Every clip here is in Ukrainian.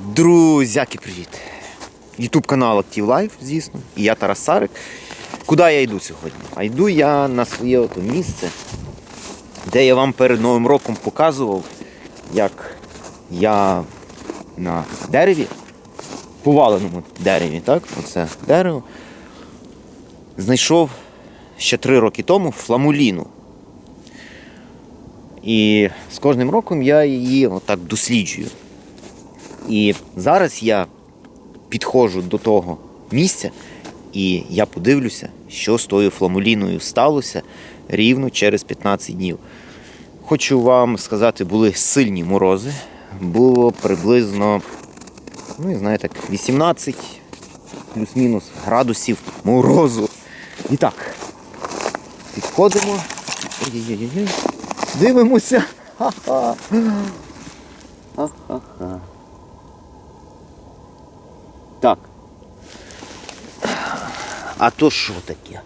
Друзяки, привіт! Ютуб канал Актив Лайф, звісно. І я Тарас Сарик. Куди я йду сьогодні? А йду я на своє ото місце, де я вам перед Новим роком показував, як я на дереві, поваленому дереві, так? Оце дерево. Знайшов ще три роки тому фламуліну. І з кожним роком я її отак досліджую. І зараз я підходжу до того місця, і я подивлюся, що з тою фламуліною сталося рівно через 15 днів. Хочу вам сказати, були сильні морози. Було приблизно, ну, знаю, так, 18 плюс-мінус градусів морозу. І так, підходимо. Дивимося. Ха-ха. Ха-ха-ха. Так. А то що таке?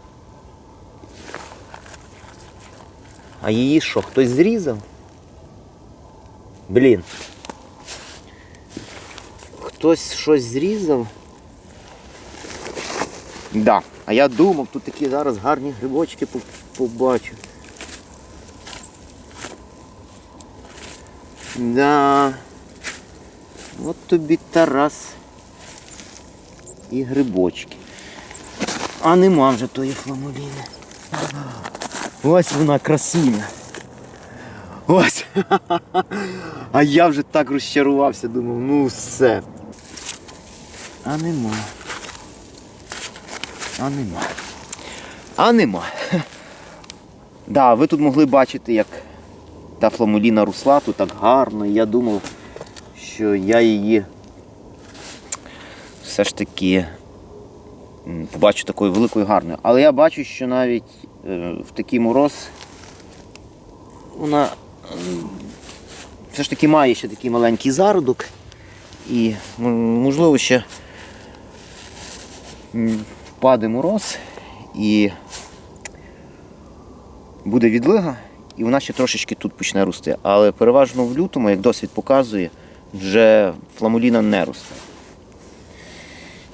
А її що, хтось зрізав? Блін. Хтось щось зрізав? Да. А я думав, тут такі зараз гарні грибочки побачу. Да. От тобі Тарас і грибочки. А нема вже тої фламуліни. Ось вона красуня. Ось. А я вже так розчарувався, думав, ну все. А нема. А нема. А нема. Да, ви тут могли бачити, як та фламуліна росла тут так гарно. Я думав, що я її все ж таки побачу такою великою гарною. Але я бачу, що навіть е, в такий мороз вона все ж таки має ще такий маленький зародок. І можливо ще впаде мороз і буде відлига, і вона ще трошечки тут почне рости. Але переважно в лютому, як досвід показує, вже фламуліна не росте.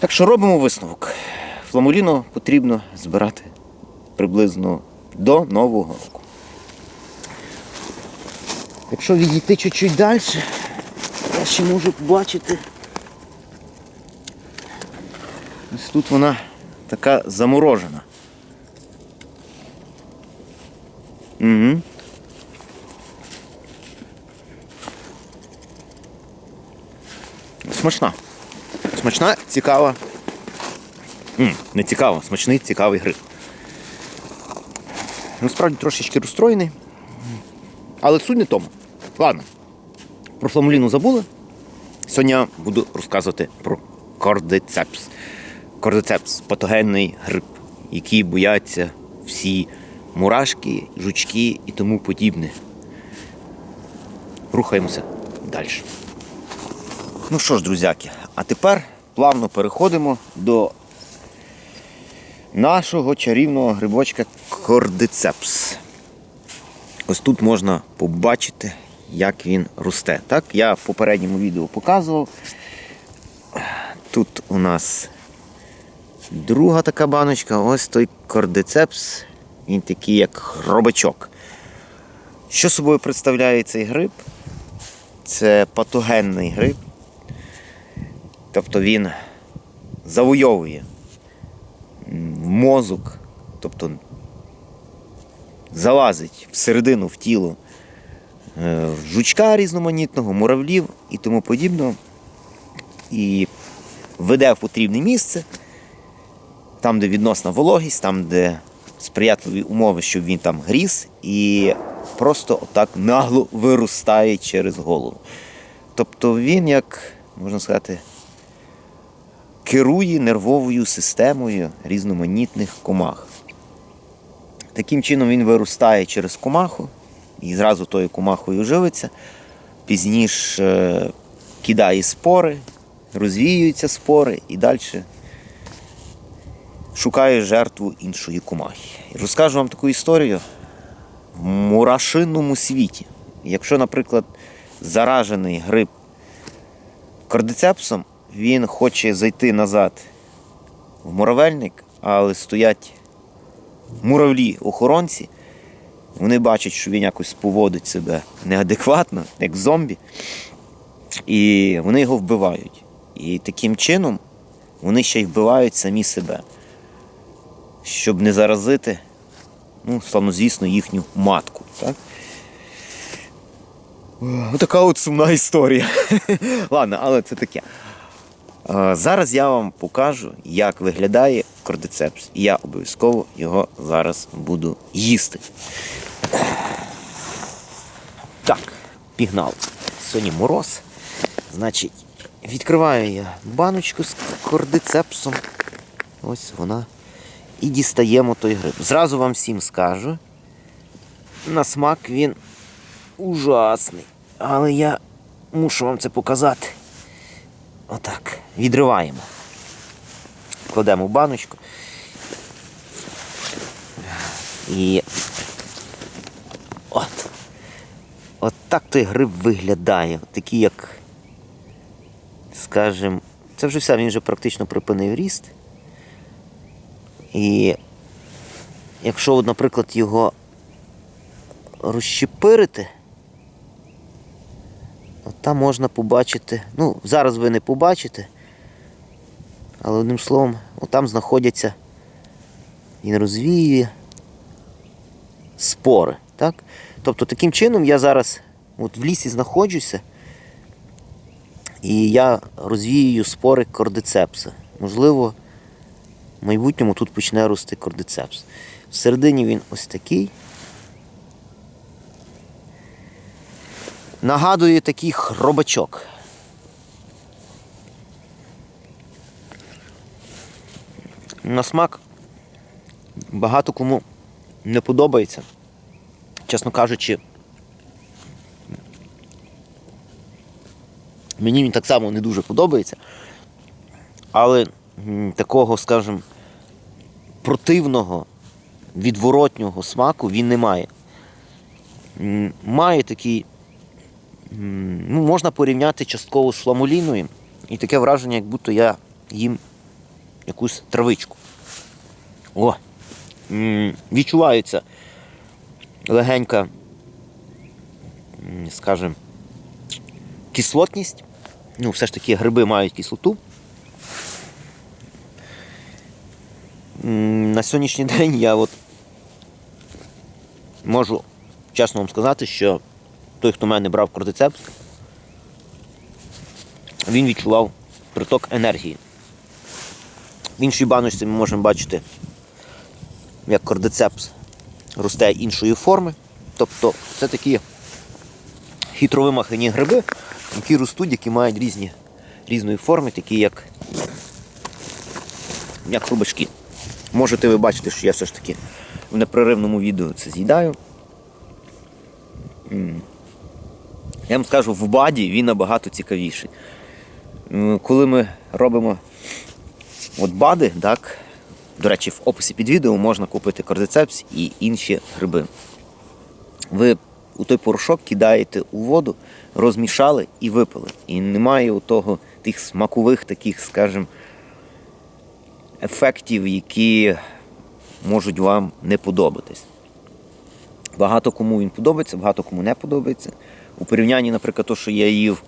Так що робимо висновок. Фламуліну потрібно збирати приблизно до Нового року. Якщо відійти чуть-чуть далі, я ще можу побачити. Ось тут вона така заморожена. Угу. Смачна. Смачна, цікава. М, не цікава, смачний, цікавий гриб. Насправді трошечки розстроєний. Але суть не тому. Ладно. Про фламуліну забули. Сьогодні я буду розказувати про кордицепс. Кордицепс патогенний гриб, який бояться всі мурашки, жучки і тому подібне. Рухаємося далі. Ну що ж, друзяки, а тепер плавно переходимо до нашого чарівного грибочка кордицепс. Ось тут можна побачити, як він росте. Так, я в попередньому відео показував. Тут у нас друга така баночка, ось той кордицепс. Він такий, як хробачок. Що собою представляє цей гриб? Це патогенний гриб. Тобто він завойовує мозок, тобто залазить всередину в тіло е, жучка різноманітного, муравлів і тому подібного. І веде в потрібне місце, там, де відносна вологість, там, де сприятливі умови, щоб він там гріз, і просто отак нагло виростає через голову. Тобто він, як можна сказати, керує нервовою системою різноманітних комах. Таким чином він виростає через комаху і зразу тою комахою живиться. Пізніше кидає спори, розвіюються спори і далі шукає жертву іншої комахи. Розкажу вам таку історію в мурашинному світі. Якщо, наприклад, заражений гриб Кордицепсом він хоче зайти назад в муравельник, але стоять муравлі-охоронці. Вони бачать, що він якось поводить себе неадекватно, як зомбі. І вони його вбивають. І таким чином вони ще й вбивають самі себе, щоб не заразити, ну, славнозвісно, їхню матку. Так? Така от сумна історія. Ладно, але це таке. Е, Зараз я вам покажу, як виглядає кордицепс. І я обов'язково його зараз буду їсти. Так, пігнали. Сьогодні мороз. Значить, відкриваю я баночку з кордицепсом. Ось вона. І дістаємо той гриб. Зразу вам всім скажу. На смак він ужасний. Але я мушу вам це показати. Отак. Відриваємо. Кладемо в баночку. І. От. От так той гриб виглядає. Такий, як. Скажем, це вже все, він вже практично припинив ріст. І якщо, наприклад, його розщепирити, от там можна побачити. Ну, зараз ви не побачите. Але одним словом, отам знаходяться, він розвіює спори. Так? Тобто таким чином я зараз от в лісі знаходжуся і я розвіюю спори кордицепса. Можливо, в майбутньому тут почне рости кордицепс. Всередині він ось такий. Нагадує такий хробачок. На смак багато кому не подобається. Чесно кажучи, мені він так само не дуже подобається. Але такого, скажімо, противного, відворотнього смаку він не має. Має такий, ну, можна порівняти частково з фламуліною, і таке враження, як будто я їм якусь травичку. О! Відчувається легенька, скажімо, кислотність. Ну, все ж таки гриби мають кислоту. На сьогоднішній день я от можу чесно вам сказати, що той, хто в мене брав кордицепс, він відчував приток енергії. В іншій баночці ми можемо бачити, як кордицепс росте іншої форми. Тобто це такі хитро вимахані гриби, які ростуть, які мають різні, різної форми, такі як, як хрубачки. Можете ви бачити, що я все ж таки в непреривному відео це з'їдаю. Я вам скажу, в баді він набагато цікавіший. Коли ми робимо от бади, так, до речі, в описі під відео можна купити кордицепс і інші гриби. Ви у той порошок кидаєте у воду, розмішали і випили. І немає у того тих смакових таких, скажімо, ефектів, які можуть вам не подобатись. Багато кому він подобається, багато кому не подобається. У порівнянні, наприклад, то, що я їв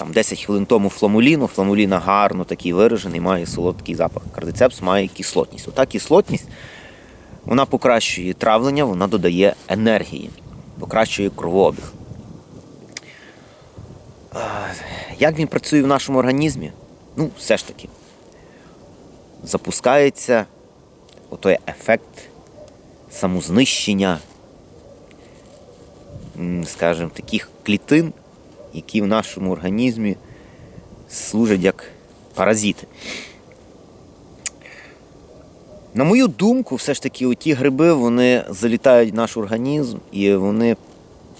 там 10 хвилин тому фламуліну, фламуліна гарно такий виражений, має солодкий запах. Кардицепс має кислотність. Ота кислотність вона покращує травлення, вона додає енергії, покращує кровообіг. Як він працює в нашому організмі? Ну, все ж таки, запускається отой ефект самознищення, скажімо, таких клітин, які в нашому організмі служать як паразити. На мою думку, все ж таки, ті гриби вони залітають в наш організм і вони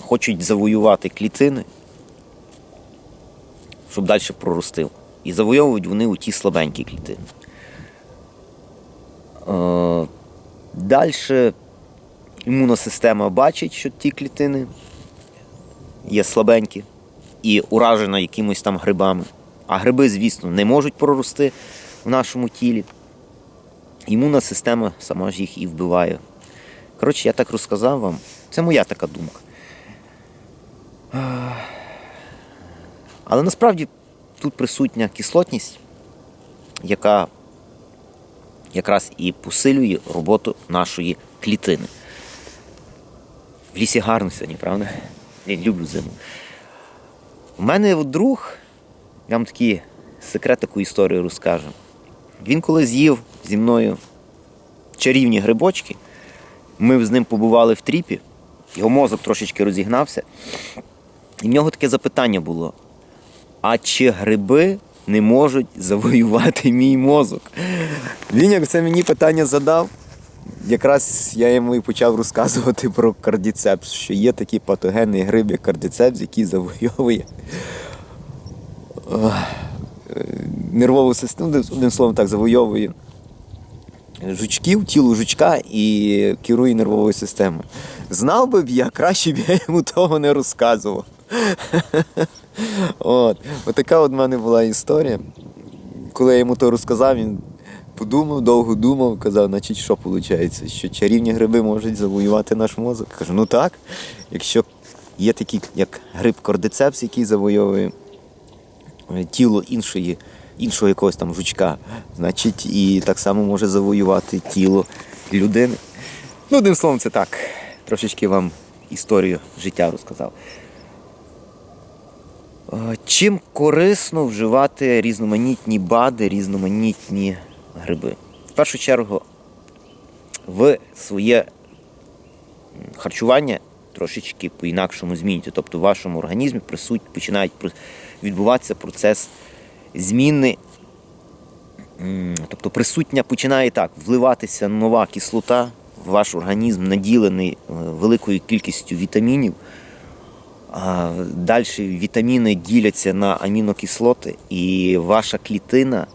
хочуть завоювати клітини, щоб далі проростив. І завойовують вони у ті слабенькі клітини. Е, Далі імунна система бачить, що ті клітини є слабенькі, і уражена якимось там грибами. А гриби, звісно, не можуть прорости в нашому тілі. Імунна система сама ж їх і вбиває. Коротше, я так розказав вам. Це моя така думка. Але насправді тут присутня кислотність, яка якраз і посилює роботу нашої клітини. В лісі гарно сьогодні, правда? Я люблю зиму. У мене друг, я вам такий секрет таку історію розкажу. Він коли з'їв зі мною чарівні грибочки, ми з ним побували в тріпі, його мозок трошечки розігнався. І в нього таке запитання було: а чи гриби не можуть завоювати мій мозок? Він як це мені питання задав. Якраз я йому і почав розказувати про кардіцепс, що є такий патогенний гриб, як кардіцепс, який завойовує е, нервову систему, одним- словом так, завойовує жучків, тіло жучка і керує нервовою системою. Знав би б я, краще б я йому того не розказував. От. От така от в мене була історія. Коли я йому то розказав, він подумав, довго думав, казав, значить, що виходить, що чарівні гриби можуть завоювати наш мозок. Кажу, ну так, якщо є такий, як гриб кордицепс, який завойовує е, тіло іншої, іншого якогось там жучка, значить, і так само може завоювати тіло людини. Ну, одним словом, це так. Трошечки вам історію життя розказав. Е, Чим корисно вживати різноманітні бади, різноманітні гриби? В першу чергу, ви своє харчування трошечки по-інакшому змінюєте. Тобто в вашому організмі присуть, починають відбуватися процес зміни. Тобто присутня починає так вливатися нова кислота в ваш організм, наділений е, великою кількістю вітамінів. Далі вітаміни діляться на амінокислоти, і ваша клітина,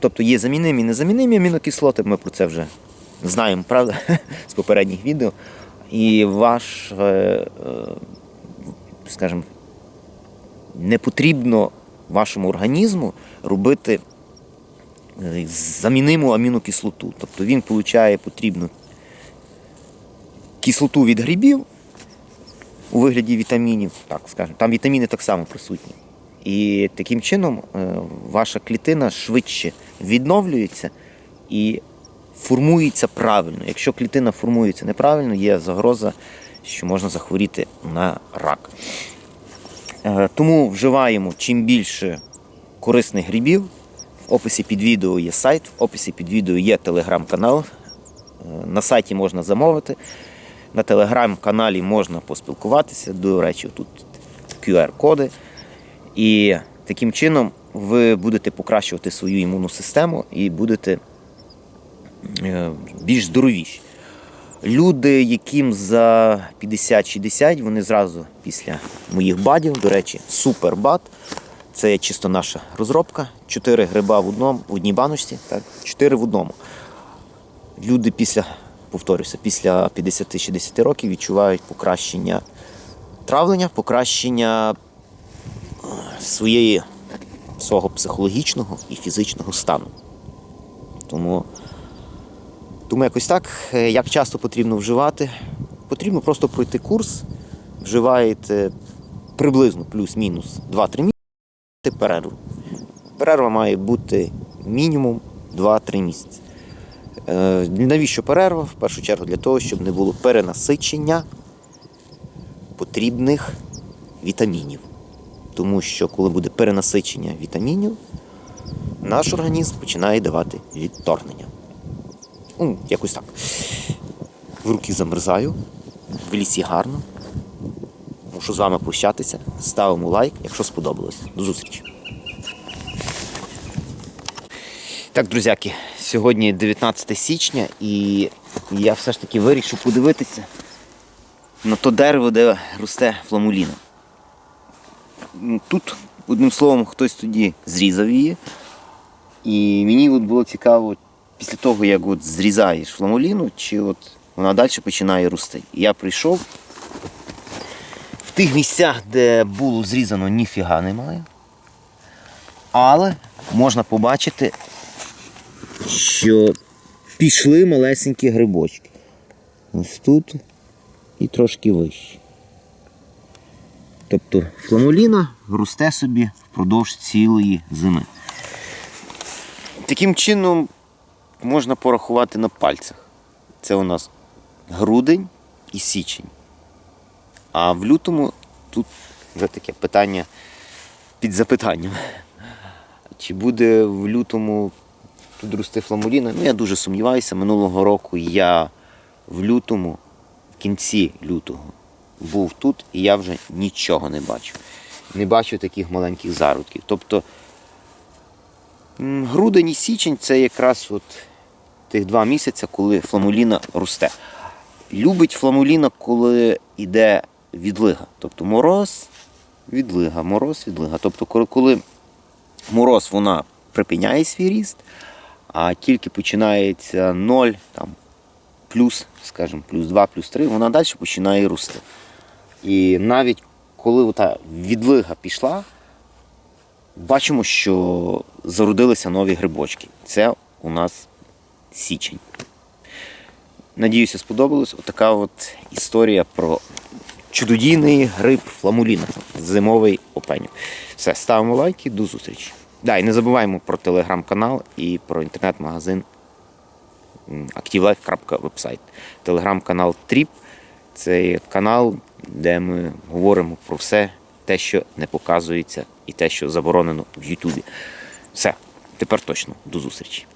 тобто є замінимі і незамінимі амінокислоти, ми про це вже знаємо, правда, з попередніх відео. І ваш, е, е, скажімо, не потрібно вашому організму робити е, заміниму амінокислоту. Тобто він отримує потрібну кислоту від грибів, у вигляді вітамінів, так скажемо, там вітаміни так само присутні. І таким чином е, ваша клітина швидше відновлюється і формується правильно. Якщо клітина формується неправильно, є загроза, що можна захворіти на рак. Е, Тому вживаємо чим більше корисних грибів. В описі під відео є сайт, в описі під відео є телеграм-канал. Е, На сайті можна замовити. На телеграм-каналі можна поспілкуватися. До речі, тут QR-коди. І таким чином ви будете покращувати свою імунну систему і будете е, більш здоровіші. Люди, яким за 50-60, вони зразу після моїх бадів, до речі, супербад. Це чисто наша розробка. Чотири гриба в одному, в одній баночці, так? чотири в одному. Люди після, повторюся, після 50-60 років відчувають покращення травлення, покращення своєї, свого психологічного і фізичного стану. Тому, тому якось так, Е, як часто потрібно вживати? Потрібно просто пройти курс, вживаєте приблизно плюс-мінус 2-3 місяці перерву. Перерва має бути мінімум 2-3 місяці. Е, Навіщо перерва? В першу чергу для того, щоб не було перенасичення потрібних вітамінів. Тому що коли буде перенасичення вітамінів, наш організм починає давати відторгнення. Ну, якось так. В руки замерзаю, в лісі гарно. Мушу з вами прощатися. Ставимо лайк, якщо сподобалось. До зустрічі. Так, друзяки, сьогодні 19 січня і я все ж таки вирішив подивитися на то дерево, де росте фламуліна. Тут, одним словом, хтось тоді зрізав її. І мені от було цікаво, після того, як от зрізаєш фламуліну, чи от вона далі починає рости. І я прийшов в тих місцях, де було зрізано, ніфіга немає. Але можна побачити, що пішли малесенькі грибочки. Ось тут і трошки вище. Тобто фламуліна росте собі впродовж цілої зими. Таким чином можна порахувати на пальцях. Це у нас грудень і січень. А в лютому тут вже таке питання під запитанням. Чи буде в лютому тут рости фламуліна? Ну, я дуже сумніваюся. Минулого року я в лютому, в кінці лютого, був тут і я вже нічого не бачу. Не бачу таких маленьких зародків. Тобто грудень і січень це якраз от тих два місяці, коли фламуліна росте. Любить фламуліна, коли йде відлига. Тобто мороз, відлига, мороз, відлига. Тобто, коли, мороз вона припиняє свій ріст, а тільки починається 0, там, плюс, скажімо, плюс 2, плюс 3, вона далі починає рости. І навіть коли та відлига пішла, бачимо, що зародилися нові грибочки. Це у нас січень. Надіюся, сподобалось. Отака от історія про чудодійний гриб фламуліна, зимовий опенюк. Все, ставимо лайки, до зустрічі. Да, і не забуваємо про телеграм-канал і про інтернет-магазин activelife.website. Телеграм-канал Тріп це канал, де ми говоримо про все те, що не показується, і те, що заборонено в Ютубі. Все, тепер точно, до зустрічі.